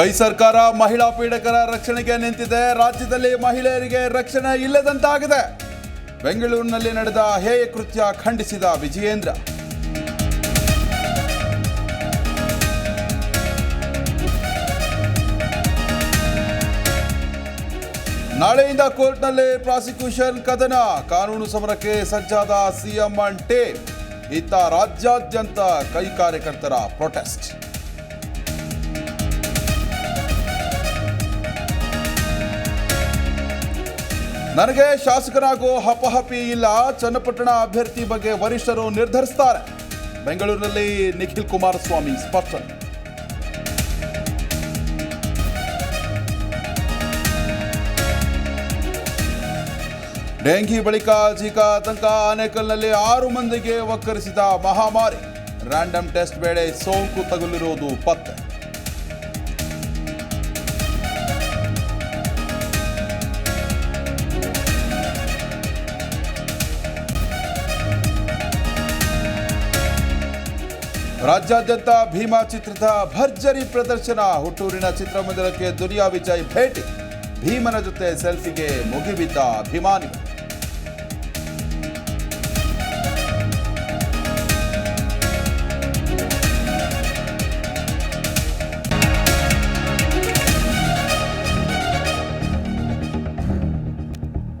ಕೈ ಸರ್ಕಾರ ಮಹಿಳಾ ಪೀಡಕರ ರಕ್ಷಣೆಗೆ ನಿಂತಿದೆ. ರಾಜ್ಯದಲ್ಲಿ ಮಹಿಳೆಯರಿಗೆ ರಕ್ಷಣೆ ಇಲ್ಲದಂತಾಗಿದೆ. ಬೆಂಗಳೂರಿನಲ್ಲಿ ನಡೆದ ಹೇಯ ಕೃತ್ಯ ಖಂಡಿಸಿದ ವಿಜಯೇಂದ್ರ. ನಾಳೆಯಿಂದ ಕೋರ್ಟ್ನಲ್ಲಿ ಪ್ರಾಸಿಕ್ಯೂಷನ್ ಕದನ. ಕಾನೂನು ಸಮರಕ್ಕೆ ಸಜ್ಜಾದ ಸಿಎಂ ಅಂಡ್ ಇತ್ತ ರಾಜ್ಯಾದ್ಯಂತ ಕೈ ಕಾರ್ಯಕರ್ತರ ಪ್ರೊಟೆಸ್ಟ್. ನನಗೆ ಶಾಸಕನಾಗೋ ಹಪಹಪಿ ಇಲ್ಲ. ಚನ್ನಪಟ್ಟಣ ಅಭ್ಯರ್ಥಿ ಬಗ್ಗೆ ವರಿಷ್ಠರು ನಿರ್ಧರಿಸ್ತಾರೆ. ಬೆಂಗಳೂರಿನಲ್ಲಿ ನಿಖಿಲ್ ಕುಮಾರಸ್ವಾಮಿ ಸ್ಪಷ್ಟನೆ ಡೆಂಗಿ ಬಳಿಕ ಜಿಕಾ ಆತಂಕ ಆನೇಕಲ್ನಲ್ಲಿ ಆರು ಮಂದಿಗೆ ಒಕ್ಕರಿಸಿದ ಮಹಾಮಾರಿ. ರ್ಯಾಂಡಮ್ ಟೆಸ್ಟ್ ವೇಳೆ ಸೋಂಕು ತಗುಲಿರುವುದು ಪತ್ತೆ. ರಾಜ್ಯಾದ್ಯಂತ ಭೀಮಾ ಚಿತ್ರದ ಭರ್ಜರಿ ಪ್ರದರ್ಶನ, ಹುಟ್ಟೂರಿನ ಚಿತ್ರಮಂದಿರಕ್ಕೆ ದುನಿಯಾ ವಿಜಯ್ ಭೇಟಿ. ಭೀಮನ ಜೊತೆ ಸೆಲ್ಫಿಗೆ ಮುಗಿಬಿದ್ದ ಅಭಿಮಾನಿಗಳು.